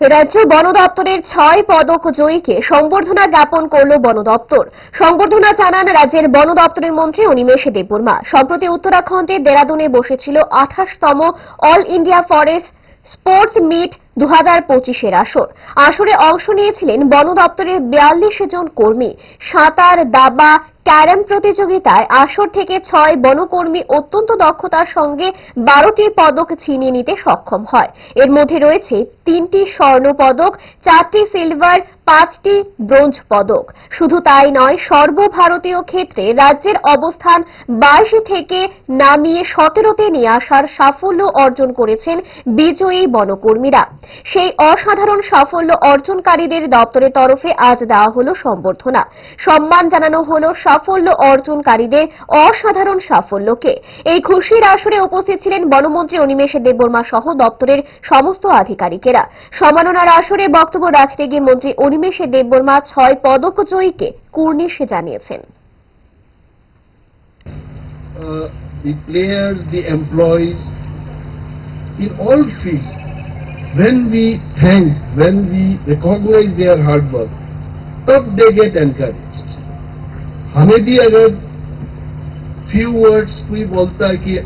রাজ্য বন দপ্তরের ছয় পদক জয়ীকে সংবর্ধনা জ্ঞাপন করল বন দপ্তর। সংবর্ধনা জানান রাজ্যের বন দপ্তরের মন্ত্রী অনিমেষ দেববর্মা। সম্প্রতি উত্তরাখণ্ডের দেরাদুনে বসেছিল আঠাশতম all India forest sports meet দু হাজার পঁচিশের আসর। আসরে অংশ নিয়েছিলেন বন দপ্তরের বিয়াল্লিশ জন কর্মী। সাঁতার, দাবা ক্যারাম প্রতিযোগিতায় আসর থেকে ছয় বনকর্মী অত্যন্ত দক্ষতার সঙ্গে বারোটি পদক ছিনিয়ে নিতে সক্ষম হয়। এর মধ্যে রয়েছে তিনটি স্বর্ণ পদক চারটি সিলভার পাঁচটি ব্রোঞ্জ পদক। শুধু তাই নয়, সর্বভারতীয় ক্ষেত্রে রাজ্যের অবস্থান বাইশ থেকে নামিয়ে সতেরোতে নিয়ে আসার সাফল্য অর্জন করেছেন বিজয়ী বনকর্মীরা। সেই অসাধারণ সাফল্য অর্জনকারীদের দপ্তরের তরফে আজ দেওয়া হলো সম্বর্ধনা। সম্মান জানানো হলো সাফল্য অর্জনকারীদের অসাধারণ সাফল্যকে। এই খুশির আসরে উপস্থিত ছিলেন বনমন্ত্রী অনিমেষ দেববর্মা সহ দপ্তরের সমস্ত আধিকারিকেরা। সম্মাননার আসরে বক্তব্য রাখতে গিয়ে মন্ত্রী অনিমেষ দেববর্মা ছয় পদক জয়ীকে কুর্নিশে জানিয়েছেন uh, the players, the employees, in all fields, when we thank, when we recognize their hard work, तब they get encouraged. हमें भी अगर few words कोई बोलता है कि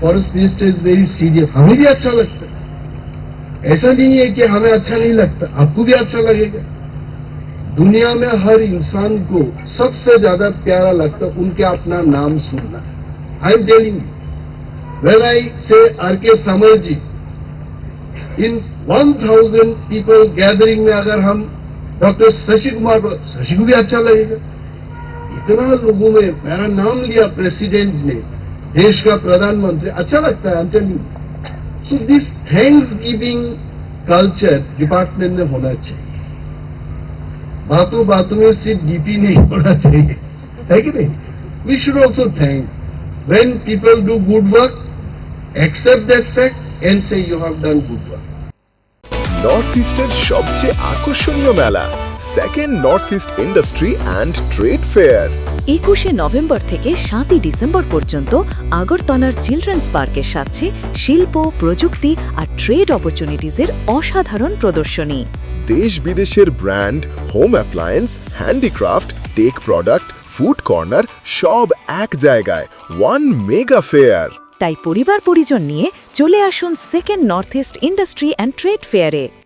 forest minister is very serious हमें भी अच्छा लगता है ऐसा नहीं है कि हमें अच्छा नहीं लगता आपको भी अच्छा लगेगा दुनिया में हर इंसान को सबसे ज़्यादा प्यारा लगता उनके अपना नाम सुनना। I am telling when I say R K Samar ji in 1000 people gathering में अगर हम डॉक्टर शशि कुमार शशि को भी अच्छा लगेगा। इतना लोगों में मेरा नाम लिया प्रेसिडेंट ने, देश का प्रधानमंत्री अच्छा लगता है I am telling so this thanks giving culture department में होना चाहिए। বাতো Batu's DP nahi hona chahiye. Hai ki nahi? We should also thank when people do good work, accept that fact and say you have done good work. North ইস্টের সবচেয়ে আকর্ষণীয় মেলা second North East industry and trade fair একুশে November থেকে সাতই December পর্যন্ত আগরতলার children's পার্কের সাথে শিল্প প্রযুক্তি আর ট্রেড অপরচুনিটিজের অসাধারণ প্রদর্শনী দেশ বিদেশের brand, home appliance, handicraft, tech product, food corner, সব এক জায়গায়। ওয়ান মেগা ফেয়ার তাই পরিবার পরিজন নিয়ে চলে আসুন second North East industry and trade ফেয়ারে।